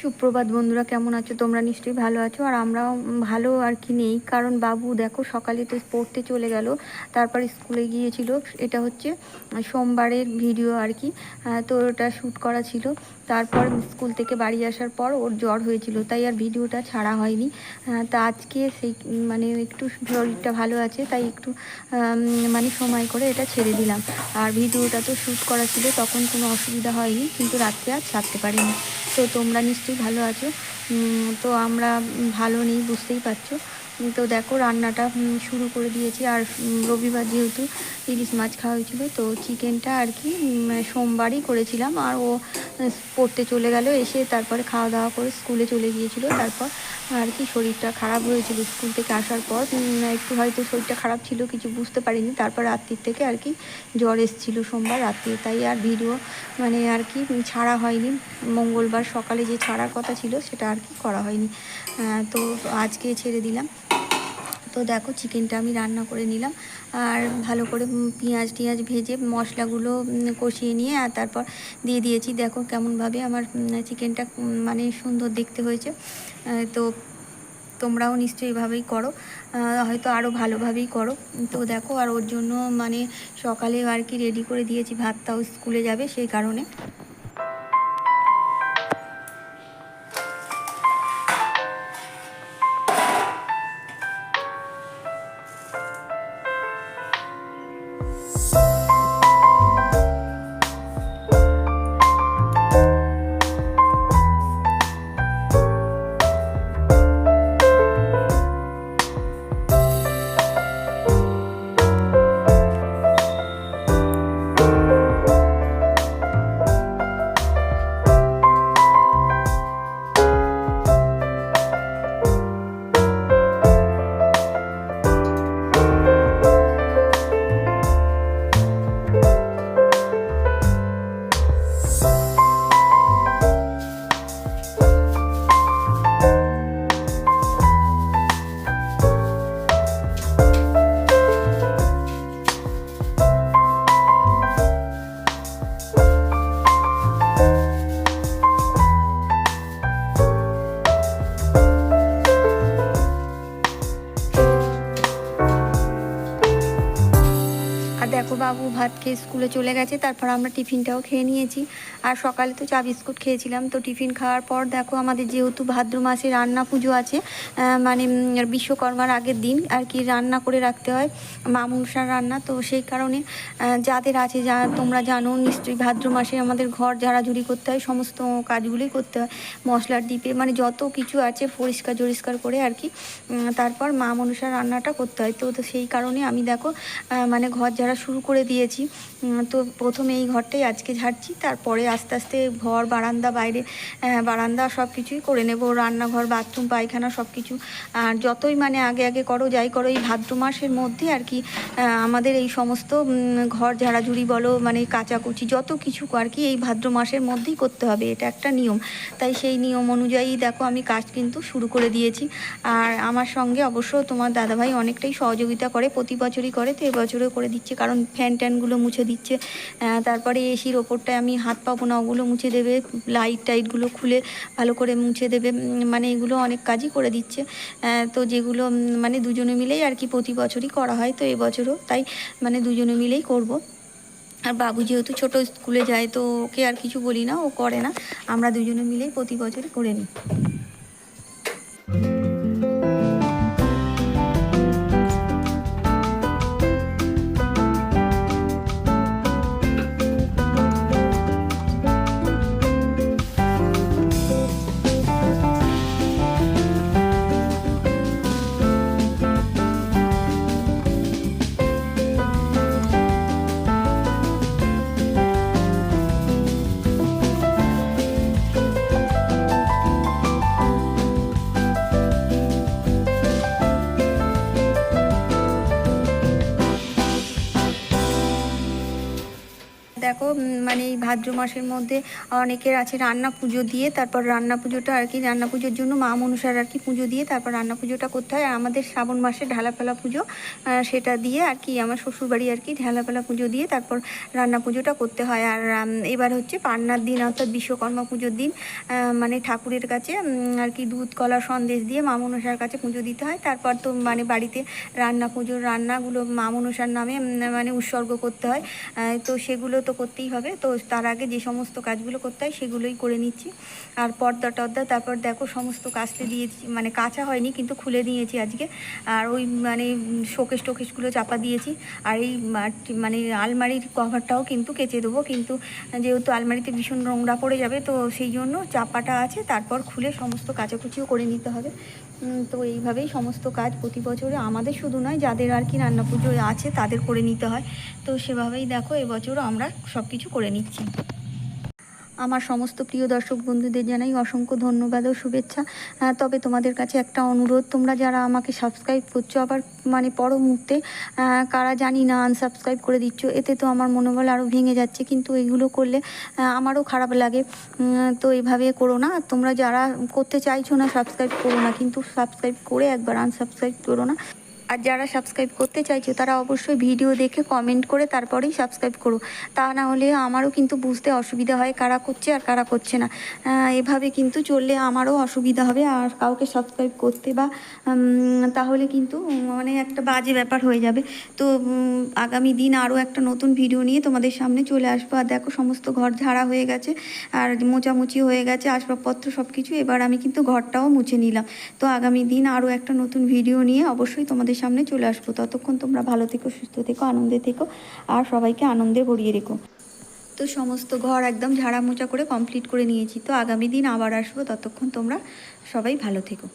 সুপ্রভাত বন্ধুরা, কেমন আছো? তোমরা নিশ্চয়ই ভালো আছো। আর আমরাও ভালো আর কি নেই। কারণ বাবু, দেখো, সকালে তো পড়তে চলে গেল। তারপর স্কুলে গিয়েছিল। এটা হচ্ছে সোমবারের ভিডিও আর কি। তো ওটা শ্যুট করা ছিল। তারপর স্কুল থেকে বাড়ি আসার পর ওর জ্বর হয়েছিল। তাই আর ভিডিওটা ছাড়া হয়নি। তা আজকে সেই মানে একটু শরীরটা ভালো আছে, তাই একটু মানে সময় করে এটা ছেড়ে দিলাম। আর ভিডিওটা তো শ্যুট করা ছিল, তখন কোনো অসুবিধা হয়নি। কিন্তু রাত্রে আর ছাড়তে পারিনি। তো তোমরা নিশ্চয়ই ভালো আছো। তো আমরা ভালো নেই, বুঝতেই পারছ। তো দেখো, রান্নাটা শুরু করে দিয়েছি। আর রবিবার যেহেতু ইলিশ মাছ খাওয়া হয়েছিল। তো চিকেনটা আর কি সোমবারই করেছিলাম আর ও পড়তে চলে গেল, এসে তারপরে খাওয়া দাওয়া করে স্কুলে চলে গিয়েছিল। তারপর আর কি শরীরটা খারাপ হয়েছিল স্কুল থেকে আসার পর। একটু হয়তো শরীরটা খারাপ ছিল, কিছু বুঝতে পারিনি। তারপর রাত্রির থেকে আর কি জ্বর এসেছিল সোমবার রাত্রে, তাই আর ভিডিও মানে আর কি ছাড়া হয়নি। মঙ্গলবার সকালে যে ছাড়ার কথা ছিল, সেটা আর কি করা হয়নি। তো আজকে ছেড়ে দিলাম। তো দেখো চিকেনটা আমি রান্না করে নিলাম। আর ভালো করে পেঁয়াজ টিয়াজ ভেজে মশলাগুলো কষিয়ে নিয়ে, আর তারপর দিয়ে দিয়েছি, দেখো কেমনভাবে আমার চিকেনটা মানে সুন্দর দেখতে হয়েছে। তো তোমরাও নিশ্চয়ই এভাবেই করো। হয়তো আরও ভালোভাবেই করো। তো দেখো, আর ওর জন্য মানে সকালে আর কি রেডি করে দিয়েছি, ভাতটাও স্কুলে যাবে সেই কারণে। বাবু ভাত খেয়ে স্কুলে চলে গেছে, তারপর আমরা টিফিনটাও খেয়ে নিয়েছি। আর সকালে তো চা বিস্কুট খেয়েছিলাম, তো টিফিন খাওয়ার পর দেখো আমাদের যেহেতু ভাদ্র মাসে রান্না পুজো আছে মানে বিশ্বকর্মার আগের দিন আর কি রান্না করে রাখতে হয় মা মনসার রান্না, তো সেই কারণে যাদের আছে যা, তোমরা জানো নিশ্চয়ই ভাদ্র মাসে আমাদের ঘর ঝাড়াঝুড়ি করতে হয়, সমস্ত কাজগুলোই করতে হয়, মশলার ডিপে মানে যত কিছু আছে পরিষ্কার জরিষ্কার করে আর কি তারপর মা মনসার রান্নাটা করতে হয়, তো তো সেই কারণে আমি দেখো মানে ঘর ঝাড়া শুরু করে দিয়েছি। তো প্রথমে এই ঘরটাই আজকে ঝাড়ছি, তারপরে আস্তে আস্তে ঘর, বারান্দা, বাইরে বারান্দা সব কিছুই করে নেব। রান্নাঘর, বাথরুম, পায়খানা সব কিছু আর যতই মানে আগে আগে করো, যাই করো, এই ভাদ্র মাসের মধ্যে আর কি আমাদের এই সমস্ত ঘর ঝাড়াঝুড়ি বলো মানে কাচাকুচি, যত কিছু আর কি, এই ভাদ্র মাসের মধ্যেই করতে হবে, এটা একটা নিয়ম। তাই সেই নিয়ম অনুযায়ী দেখো, আমি কাজ কিন্তু শুরু করে দিয়েছি। আর আমার সঙ্গে অবশ্য তোমার দাদাভাই অনেকটাই সহযোগিতা করে, প্রতি বছরই করে, তো এবছরও করে দিচ্ছে। কারণ ফ্যান ট্যানগুলো মুছে দিচ্ছে। তারপরে এসির ওপরটায় আমি হাত পাবো না ওগুলো মুছে দেবে লাইট টাইটগুলো খুলে ভালো করে মুছে দেবে মানে এগুলো অনেক কাজই করে দিচ্ছে। তো যেগুলো মানে দুজনে মিলেই আর কি প্রতি বছরই করা হয়, তো এবছরও তাই মানে দুজনে মিলেই করব। আর বাবু যেহেতু ছোট স্কুলে যায়, তো ওকে আর কিছু বলি না, ও করে না। আমরা দুজনে মিলেই প্রতি বছরই করে নিই। মানে এই ভাদ্র মাসের মধ্যে অনেকের আছে রান্না পুজো দিয়ে, তারপর রান্না পুজোটা আর কি, রান্না পুজোর জন্য মা মনসার আর কি পুজো দিয়ে তারপর রান্না পুজোটা করতে হয়। আর আমাদের শ্রাবণ মাসে ঢালাপালা পুজো সেটা দিয়ে আর কি আমার শ্বশুরবাড়ি আর কি ঢালাপালা পুজো দিয়ে তারপর রান্না পুজোটা করতে হয়। আর এবার হচ্ছে পান্নার দিন অর্থাৎ বিশ্বকর্মা পুজোর দিন মানে ঠাকুরের কাছে আর কি দুধ, কলা, সন্দেশ দিয়ে মা মনসার কাছে পুজো দিতে হয়। তারপর তো মানে বাড়িতে রান্না পুজোর রান্নাগুলো মা মনসার নামে মানে উৎসর্গ করতে হয়। তো সেগুলো তো করতেই হবে। তো তার আগে যে সমস্ত কাজগুলো করতে হয় সেগুলোই করে নিচ্ছি। আর পর্দা টর্দা, তারপর দেখো সমস্ত কাচতে দিয়েছি মানে কাঁচা হয়নি কিন্তু খুলে দিয়েছি আজকে। আর ওই মানে শোকেশ টোকেশগুলো চাপা দিয়েছি। আর এই মানে আলমারির কভারটাও কিন্তু কেচে দেবো। কিন্তু যেহেতু আলমারিতে ভীষণ নোংরা পড়ে যাবে, তো সেই জন্য চাপাটা আছে। তারপর খুলে সমস্ত কাচাকুচিও করে নিতে হবে। তো এইভাবেই সমস্ত কাজ প্রতি বছরে আমাদের শুধু নয়, যাদের আর কি রান্না পুজো আছে তাদের করে নিতে হয়। তো সেভাবেই দেখো, এবছরও আমরা সব কিছু করে নিচ্ছি। আমার সমস্ত প্রিয় দর্শক বন্ধুদের জানাই অসংখ্য ধন্যবাদ ও শুভেচ্ছা। তবে তোমাদের কাছে একটা অনুরোধ, তোমরা যারা আমাকে সাবস্ক্রাইব করছ, আবার মানে পর মুহূর্তে কারা জানি না আনসাবস্ক্রাইব করে দিচ্ছ, এতে তো আমার মনোবল আরও ভেঙে যাচ্ছে, কিন্তু এইগুলো করলে আমারও খারাপ লাগে। তো এইভাবে করো না। তোমরা যারা করতে চাইছো না সাবস্ক্রাইব করো না, কিন্তু সাবস্ক্রাইব করে একবার আনসাবস্ক্রাইব করো না। আর যারা সাবস্ক্রাইব করতে চাইছো, তারা অবশ্যই ভিডিও দেখে কমেন্ট করে তারপরেই সাবস্ক্রাইব করো। তা না হলে আমারও কিন্তু বুঝতে অসুবিধা হয় কারা করছে আর কারা করছে না। এভাবে কিন্তু চললে আমারও অসুবিধা হবে। আর কাউকে সাবস্ক্রাইব করতে বা তাহলে কিন্তু মানে একটা বাজে ব্যাপার হয়ে যাবে। তো আগামী দিন আরও একটা নতুন ভিডিও নিয়ে তোমাদের সামনে চলে আসব। আর দেখো সমস্ত ঘর ঝাড়া হয়ে গেছে আর মোচামুচি হয়ে গেছে, আসবাবপত্র সব কিছু এবার আমি কিন্তু ঘরটাও মুছে নিলাম। তো আগামী দিন আরও একটা নতুন ভিডিও নিয়ে অবশ্যই তোমাদের সামনে চলে আসব। ততক্ষণ তোমরা ভালো থেকো, সুস্থ থেকো, আনন্দে থেকো, আর সবাইকে আনন্দে ভরিয়ে রেখো। তো সমস্ত ঘর একদম ঝাড়া মোচা করে কমপ্লিট করে নিয়েছি। তো আগামী দিন আবার আসব। ততক্ষণ তোমরা সবাই ভালো থেকো।